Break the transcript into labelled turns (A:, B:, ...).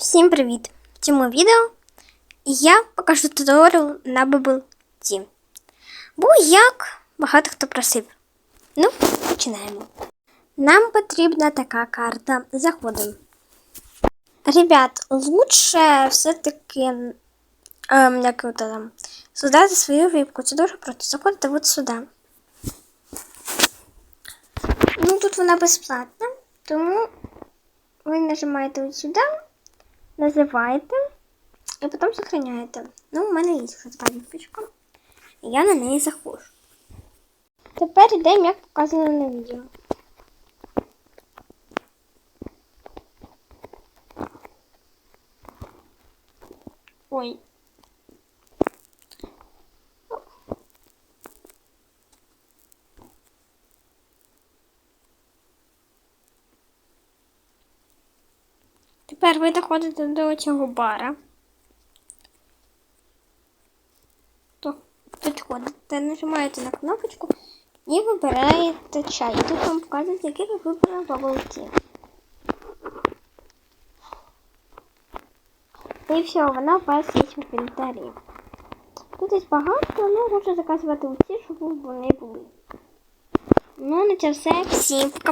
A: Всім привіт! В цьому відео я покажу туторіал на Bubble Tea. Бо як багато хто просив. Ну, починаємо. Нам потрібна така карта. Заходимо. Ребят, лучше все-таки ем, як это там, создати свою випку. Це дуже просто. Заходите от сюди. Ну, тут вона безплатна, тому ви нажимаєте от сюди називаєте і потім сохраняєте. Ну, у мене є вже така віпочка. І я на неї заходжу. Тепер йдемо, як показано на відео. Ой. Тепер ви доходите до цього бара. То підходите, нажимаєте на кнопочку і вибираєте чай. Тут вам показують, який ви вибрали bubble. І все, вона у вас є в інвентарі. Тут є багато, але можна заказувати усі, щоб вони були. Ну, на це все. Всім пока.